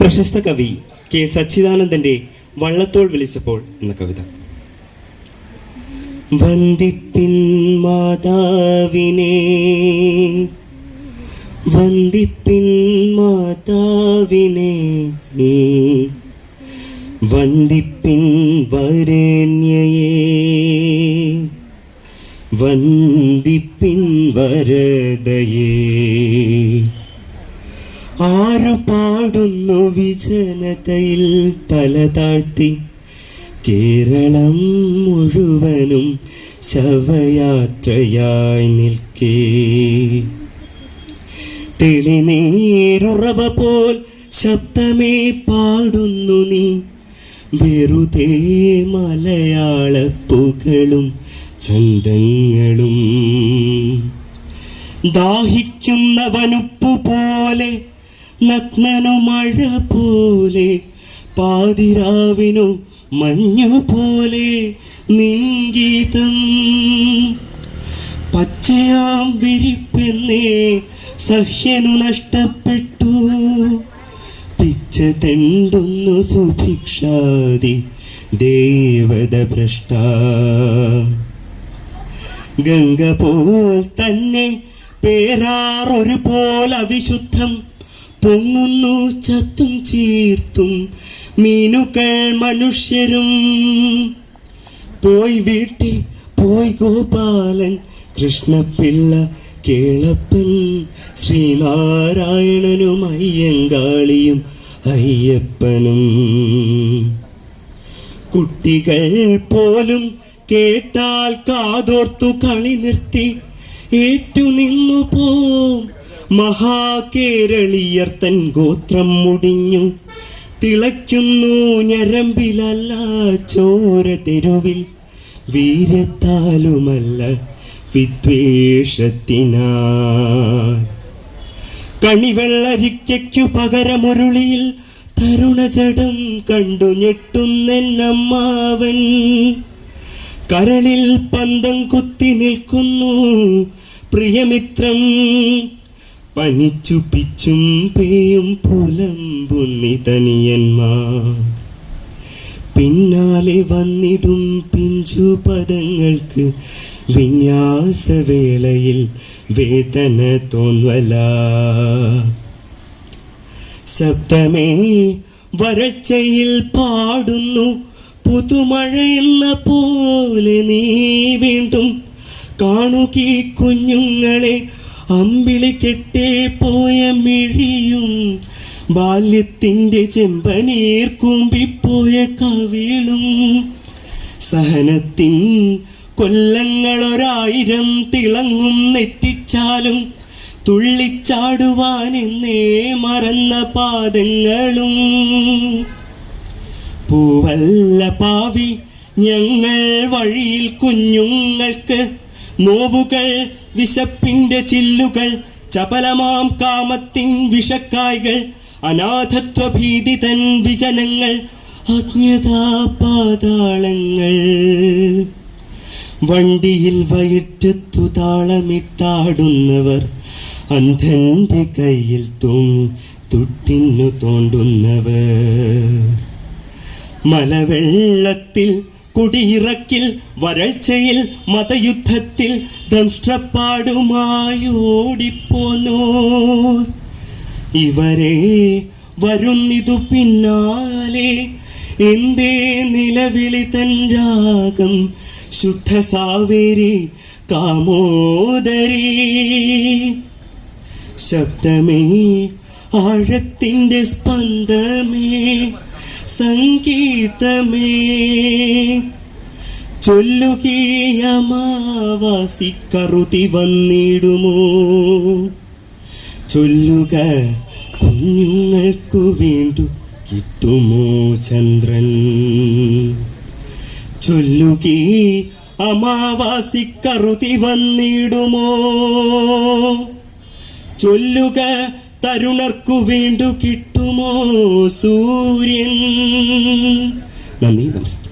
പ്രശസ്ത കവി കെ സച്ചിദാനന്ദന്റെ വള്ളത്തോൾ വിളിച്ചപ്പോൾ എന്ന കവിത. വന്ദിപ്പിൻ മാതാവിനെ വന്ദിപ്പിൻ മാതാവിനെ വന്ദിപ്പിൻ വരണ്യയെ വന്ദിപ്പിൻ വരദയേ ആരു പാടുന്നു വിജനതയിൽ തല താഴ്ത്തി. കേരളം മുഴുവനും ശവയാത്രയായി നിൽക്കേ. തെളിനീരുറവ പോൽ ശബ്ദമേ പാടുന്നു നീ. വെറുതെ മലയാള പുകളും ചന്തങ്ങളും ദാഹിക്കുന്നവനുപ്പു പോലെ നഗ്നനു മഴ പോലെ പാതിരാവിനു മഞ്ഞു പോലെ നിൻഗീതം. പച്ചയാം വിരിപ്പെന്നേ സഹ്യനു നഷ്ടപ്പെട്ടു. പിച്ച തെണ്ടുന്നു സുഭിക്ഷാതി ദേവത ഭ്രഷ്ട ഗംഗ പോൽ തന്നെ പേരാറൊരു പോൽ അവിശുദ്ധം പൊങ്ങുന്നു ചത്തും ചീർത്തും മീനുകൾ മനുഷ്യരും. പോയി വീട്ടിൽ പോയി ഗോപാലൻ കൃഷ്ണപിള്ള കേളപ്പൻ ശ്രീനാരായണനും അയ്യങ്കാളിയും അയ്യപ്പനും. കുട്ടികൾ പോലും കേട്ടാൽ കാതോർത്തു കളി നിർത്തി ഏറ്റു നിന്നു പോം മഹാകേരളീയർ തൻ ഗോത്രം മുടിഞ്ഞു. തിളയ്ക്കുന്നു ഞരമ്പിലല്ല ചോര തെരുവിൽ. വീരത്താലുമല്ല വിദ്വേഷത്തിനാൽ. കണിവെള്ളരിക്കു പകരമുരുളിയിൽ തരുണജടം കണ്ടു ഞെട്ടുന്നെന്നമ്മാവൻ കരളിൽ പന്തം കുത്തി നിൽക്കുന്നു പ്രിയമിത്രം. പനിച്ചു പിച്ചും പേയും പുലമ്പുന്നി തനിയന്മാർ പിന്നാലെ വന്നിടും പിഞ്ചു പദങ്ങൾക്ക് വിന്യാസവേളയിൽ വേദന തോന്നല. ശബ്ദമേ വരൾച്ചയിൽ പാടുന്നു പുതുമഴ എന്ന പോലെ നീ വീണ്ടും കാണുകീ കുഞ്ഞുങ്ങളെ അമ്പിളി കെട്ടേ പോയ മിഴിയും ബാല്യത്തിന്റെ ചെമ്പനീർ കൂമ്പിപ്പോയ കവിളും. സഹനത്തിൻ കൊല്ലങ്ങളൊരായിരം തിളങ്ങും നെറ്റിച്ചാലും തുള്ളിച്ചാടുവാനെന്നേ മറന്ന പാദങ്ങളും. പൂവല്ല പാവി ഞങ്ങൾ വഴിയിൽ കുഞ്ഞുങ്ങൾക്ക് നോവുകൾ വിശപ്പിന്റെ ചില്ലുകൾ ചപലമാം കാമത്തിൻ വിഷക്കായ്കൾ അനാഥത്വ ഭീതി തൻ വിജനങ്ങൾ അജ്ഞതാ പാതാളങ്ങൾ വണ്ടിയിൽ വയറ്റത്തു താളമിട്ടാടുന്നവർ അന്ധന്റെ കയ്യിൽ തൂങ്ങി തുട്ടിന്നു തോണ്ടുന്നവർ. മലവെള്ളത്തിൽ കുടിയിറക്കിൽ വരൾച്ചയിൽ മതയുദ്ധത്തിൽ ദംഷ്ട്രപ്പാടുമായി ഓടിപ്പോന്നു ഇവരെ വരുന്നിതു പിന്നാലെ എന്തേ നിലവിളി തൻ രാഗം? ശുദ്ധ സാവേരി കാമോദരി. ശബ്ദമേ ആഴത്തിന്റെ സ്പന്ദമേ സംഗീതമേ. ചൊല്ലുകീയമാവാസി കറുതി വന്നിടുമോ? ചൊല്ലുക കുഞ്ഞുങ്ങൾക്കു വേണ്ടു കിട്ടുമോ ചന്ദ്രൻ? ചൊല്ലുക അമാവാസി കറുതി വന്നിടുമോ? ചൊല്ലുക തരുണർക്കു വേണ്ടു കിട്ടുമോ സൂര്യൻ? നന്ദി നമസ്കാരം.